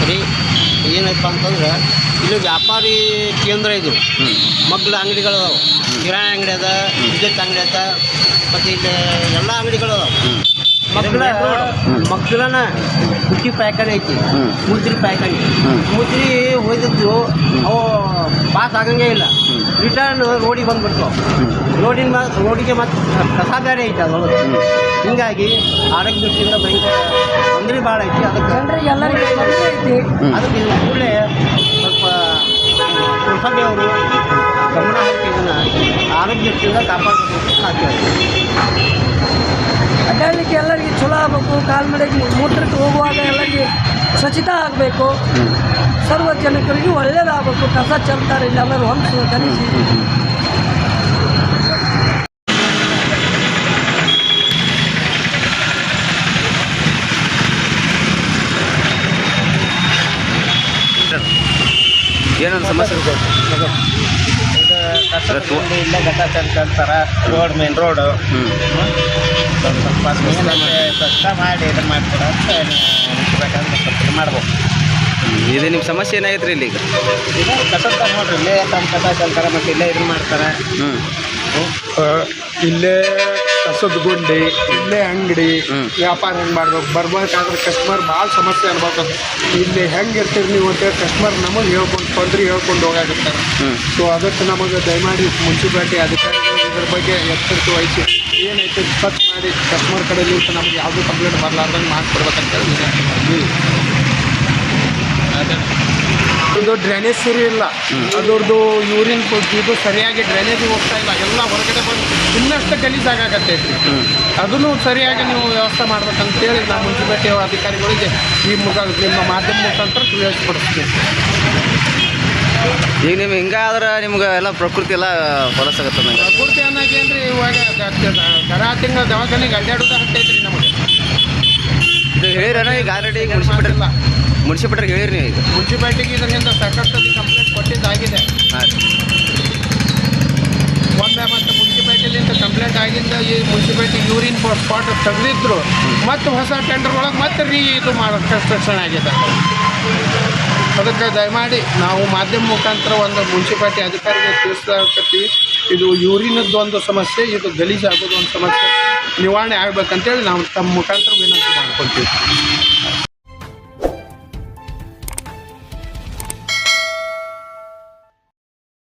ಸರಿ ಏನಪ್ಪ ಅಂತಂದ್ರೆ ಇಲ್ಲಿ ವ್ಯಾಪಾರಿ ಕೇಂದ್ರ ಇದು. ಮಗ್ಲ ಮಗ್ಳ ಅಂಗಡಿಗಳು ಅದಾವೆ. ಕಿರಾಣಿ ಅಂಗಡಿ ಅದ ವಿದ್ಯುತ್ ಅಂಗಡಿ ಅದ ಮತ್ತು ಇಲ್ಲಿ ಎಲ್ಲ ಅಂಗಡಿಗಳು ಅದಾವೆ. ಮಕ್ಕಳ ಮಗ್ಳ ಮಗ್ಳನ ಹುಟ್ಟಿ ಪ್ಯಾಕಣಿ ಐತಿ ಮುದ್ರಿ ಪ್ಯಾಕಣಿ. ಮುದ್ರಿ ಹೋಯ್ದಿದ್ದು ಅವು ಪಾಸ್ ಆಗಂಗೇ ಇಲ್ಲ. ರಿಟರ್ನ್ ರೋಡಿಗೆ ಬಂದ್ಬಿಡ್ತಾವೆ ಹ್ಞೂ ರೋಡಿನ ಮ ರೋಡಿಗೆ ಮತ್ತೆ ಕಸ ಬೇರೆ ಐತೆ ಅದರೊಳಗೆ ಹಿಂಗಾಗಿ ಆರೋಗ್ಯ ದೃಷ್ಟಿಯಿಂದ ಭಯಂಕರ ತೊಂದರೆ ಭಾಳ ಐತಿ. ಅದಕ್ಕೆ ಜನರಿಗೆ ಎಲ್ಲರಿಗೂ ತೊಂದರೆ ಐತಿ. ಅದಕ್ಕೆ ಇದು ಕೂಡಲೇ ಸ್ವಲ್ಪ ಅವರು ಗಮನ ಹಾಕಿ ಇದನ್ನು ಆರೋಗ್ಯ ದೃಷ್ಟಿಯಿಂದ ಕಾಪಾಡಬೇಕು ಸಾಧ್ಯ ಅಡ್ಡಾಡ್ಲಿಕ್ಕೆ ಎಲ್ಲರಿಗೆ ಚಲೋ ಆಗಬೇಕು. ಕಾಲ್ನಡೆಗೆ ಮೂತ್ರಕ್ಕೆ ಹೋಗುವಾಗ ಎಲ್ಲರಿಗೆ ಸ್ವಚ್ಛತಾ ಆಗಬೇಕು. ಸರ್ವಜನಕರಿಗೆ ಒಳ್ಳೆಯದಾಗಬೇಕು ಒಳ್ಳೇದಾಗಬೇಕು. ಕಸ ಚೆಲ್ತಾರೆ ಇಲ್ಲೆಲ್ಲರೂ ಹೊಂಚು ಗಲೀಜು ಏನೊಂದು ಸಮಸ್ಯೆ? ಇಲ್ಲ ಗಟ್ಟ ಚೆಲ್ತಾರೆ ರೋಡ್ ಮೇನ್ ರೋಡು ಸ್ವಲ್ಪ ಮಾಡಿ ಇದು ಮಾಡ್ತಾರೆ ಸ್ವಲ್ಪ ಇದು ಮಾಡ್ಬೇಕು ಇದು ನಿಮ್ಮ ಸಮಸ್ಯೆ ಏನಾಗೈತೆ ರೀ ಇಲ್ಲಿ ಈಗ? ಇದು ಕಸದ ನೋಡ್ರಿ ಇಲ್ಲೇ ತಮ್ಮ ಕಸ ಚೆಲ್ತಾರೆ ಮತ್ತು ಇಲ್ಲೇ ಇದನ್ನು ಮಾಡ್ತಾರೆ ಹ್ಞೂ ಇಲ್ಲೇ ಕಸದ ಗುಂಡಿ ಇಲ್ಲೇ ಅಂಗಡಿ ಹ್ಮ್. ವ್ಯಾಪಾರ ಹೆಂಗೆ ಮಾಡ್ಬೇಕು? ಬರ್ಬೇಕಾದ್ರೆ ಕಸ್ಟಮರ್ ಭಾಳ ಸಮಸ್ಯೆ ಅನ್ಬೇಕು ಇಲ್ಲಿ ಹೆಂಗೆ ಇರ್ತೀರಿ ನೀವು ಅಂತೇಳಿ ಕಸ್ಟಮರ್ ನಮಗೆ ಹೇಳ್ಕೊಂಡು ತೊಂದ್ರೆ ಹೇಳ್ಕೊಂಡು ಹೋಗಾಗಿರ್ತಾರೆ ಹ್ಞೂ ಸೊ ಅದಕ್ಕೆ ನಮಗೆ ದಯಮಾಡಿ ಮುನ್ಸಿಪಾಲ್ಟಿ ಅಧಿಕಾರಿಗಳು ಇದ್ರ ಬಗ್ಗೆ ಎಚ್ಚರಿಕೆ ವಹಿಸಿ. ಏನೈತೆ ಇಪ್ಪತ್ತು ಮಾಡಿ ಕಸ್ಟಮರ್ ಕಡೆಯಿಂದ ನಮ್ಗೆ ಯಾವುದೂ ಕಂಪ್ಲೇಂಟ್ ಬರಲಾರ್ದಂಗೆ ಮಾಡಿಕೊಡ್ಬೇಕಂತೇಳಿ ವಿನಂತಿ. ಇದು ಡ್ರೈನೇಜ್ ಸರಿ ಇಲ್ಲ. ಅದರದ್ದು ಯೂರಿನ್ ಇದು ಸರಿಯಾಗಿ ಡ್ರೈನೇಜ್ ಹೋಗ್ತಾ ಇಲ್ಲ. ಎಲ್ಲ ಹೊರಗಡೆ ಬಂದು ಇನ್ನಷ್ಟು ಗಲೀಜ್ ಆಗಾಕತ್ತೈತಿ ಹ್ಞೂ ಅದನ್ನು ಸರಿಯಾಗಿ ನೀವು ವ್ಯವಸ್ಥೆ ಮಾಡ್ಬೇಕಂತೇಳಿ ನಾವು ಮುನ್ಸಿಪಾಲ್ಟಿ ಅಧಿಕಾರಿಗಳಿಗೆ ಈ ಮುಖ ನಿಮ್ಮ ಮಾಧ್ಯಮ ಮುಖಾಂತರ ತಿಳಿಸ್ಪಡಿಸ್ತೀವಿ ಈಗ ನಿಮ್ಗೆ ಹಿಂಗಾದ್ರೆ ನಿಮ್ಗೆ ಎಲ್ಲ ಪ್ರಕೃತಿ ಎಲ್ಲ ಹೊಲಸಾಗತ್ತೆ ನಂಗೆ. ಪ್ರಕೃತಿ ಅನ್ನೋಕೆ ಇವಾಗ ಕರ ತಿಂಗಳ ದವಾಖಾನೆಗೆ ಅಡ್ಡಾಡೋದು ಹತ್ತೈತ್ರಿ ನಮಗೆ. ಇದು ಹೇಳಿರಣ ಈಗ ಆಲ್ರೆಡಿ ಈಗ ಮುನ್ಸಿಪಾಲ್ಟಿಲ್ಲ ಮುನ್ಸಿಪಾಲ್ಟಿಗೆ ಹೇಳಿರಿ ನೀವು ಈಗ. ಮುನ್ಸಿಪಾಲ್ಟಿಗೆ ಇದರಿಂದ ಸಾಕಷ್ಟು ಕಂಪ್ಲೇಂಟ್ ಕೊಟ್ಟಿದ್ದಾಗಿದೆ. ಹಾಂ ಒಮ್ಮೆ ಮತ್ತು ಮುನ್ಸಿಪಾಲ್ಟಿಲಿಂದ ಕಂಪ್ಲೇಂಟ್ ಆಗಿಂದ ಈ ಮುನ್ಸಿಪಾಲ್ಟಿ ಯೂರಿನ್ ಸ್ಪಾಟ್ ತೆಗೆದಿದ್ರು. ಮತ್ತು ಹೊಸ ಟೆಂಡರ್ ಒಳಗೆ ಮತ್ತೆ ರೀ ಇದು ಮಾಡೋ ಕನ್ಸ್ಟ್ರಕ್ಷನ್ ಆಗಿದೆ. ಅದಕ್ಕೆ ದಯಮಾಡಿ ನಾವು ಮಾಧ್ಯಮ ಮುಖಾಂತರ ಒಂದು ಮುನ್ಸಿಪಾಲ್ಟಿ ಅಧಿಕಾರಿಗೆ ತಿಳಿಸ್ಲಾಕತ್ತೀವಿ ಇದು ಯೂರಿನದ್ದು ಒಂದು ಸಮಸ್ಯೆ, ಇದು ಗಲೀಜು ಆಗೋದು ಒಂದು ಸಮಸ್ಯೆ. ನಿವಾರಣೆ ಆಗ್ಬೇಕಂತೇಳಿ ನಾವು ತಮ್ಮ ಮುಖಾಂತರ ವಿನಂತಿ ಮಾಡ್ಕೊಳ್ತೀವಿ.